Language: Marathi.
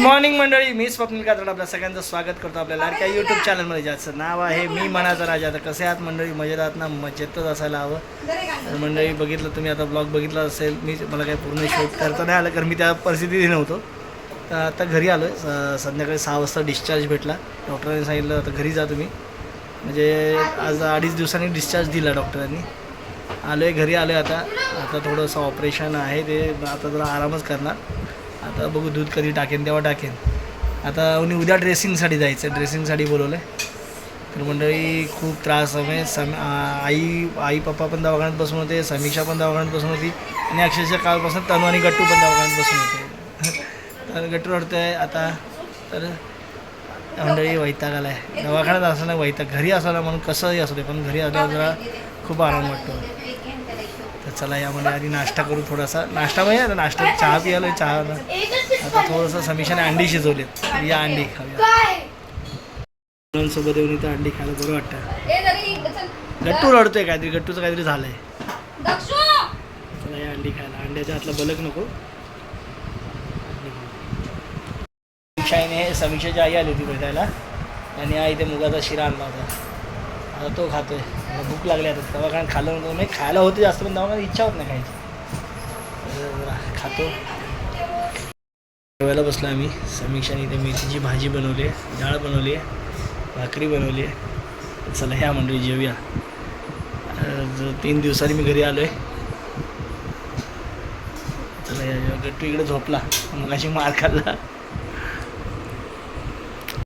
मॉर्निंग मंडळी. मी स्वप्नील कात्रड आपल्या सगळ्यांचं स्वागत करतो आपल्या लाडक्या यूट्यूब चॅनलमध्ये ज्याचं नाव आहे मी मनाचा राजा. आता कसे आहात मंडळी? मजेत आहात ना? मजेतच असायला हवं. तर मंडळी बघितलं तुम्ही आता ब्लॉग बघितला असेल. मी मला काही पूर्ण शूट करता नाही आलं कारण मी त्या परिस्थितीत नव्हतो. तर आता घरी आलो आहे संध्याकाळी सहा वाजता डिस्चार्ज भेटला. डॉक्टरांनी सांगितलं आता घरी जा तुम्ही. म्हणजे आज अडीच दिवसांनी डिस्चार्ज दिला डॉक्टरांनी. आलो आहे घरी आलो आहे आता. आता थोडंसं ऑपरेशन आहे ते. आता जरा आरामच करणार. आता बघू दूध कधी टाकेन तेव्हा टाकेन. आता उन्ही उद्या ड्रेसिंगसाठी जायचं ड्रेसिंगसाठी बोलवलं आहे तर मंडळी खूप त्रास आहे. सम आई आई पप्पा पण दवाखान्यात बसून होते समीक्षा पण दवाखान्यात बसून होती आणि अक्षरशः कालपासून तनू आणि गट्टू पण दवाखान्यात बसून होते. तर गट्टू रडतो आहे आता. तर मंडळी वैताग आला आहे दवाखान्यात असं नाही वैताग. घरी असायला म्हणून कसंही असू दे पण घरी असल्यावर जरा खूप आराम वाटतो. तर चला यामध्ये आधी नाश्ता करू थोडासा. नाश्ता म्हणजे आता नाश्ता चहा पियालो चहा आता थोडंसं समीक्षाने अंडी शिजवलेत या अंडी खाऊया. मुलांसोबत येऊन इथं अंडी खायला बरं वाटतं. गट्टू रडतोय काहीतरी गट्टूचं काहीतरी झालंय. चला या अंडी खायला. अंड्याच्या हातला बलक नको. समीक्षाने समीक्षाची आई आली होती भेटायला. आणि आई ते मुगाचा शिरा आणला होता. तो खातो मला भूक लागली आता. दवाखान्यात खाल्लं नव्हतं. नाही खायला होते जास्त पण दवाखान्यात इच्छा होत नाही खायची. खातो. जेवायला बसलो आम्ही. समीक्षाने इथे मेथीची भाजी बनवली आहे. डाळ बनवली आहे. भाकरी बनवली आहे. चला ह्या मंडळी जेवूया. तीन दिवसांनी मी घरी आलो आहे चला या जेव्हा गट्टू इकडे झोपला. मग अशी मार खाल्ला.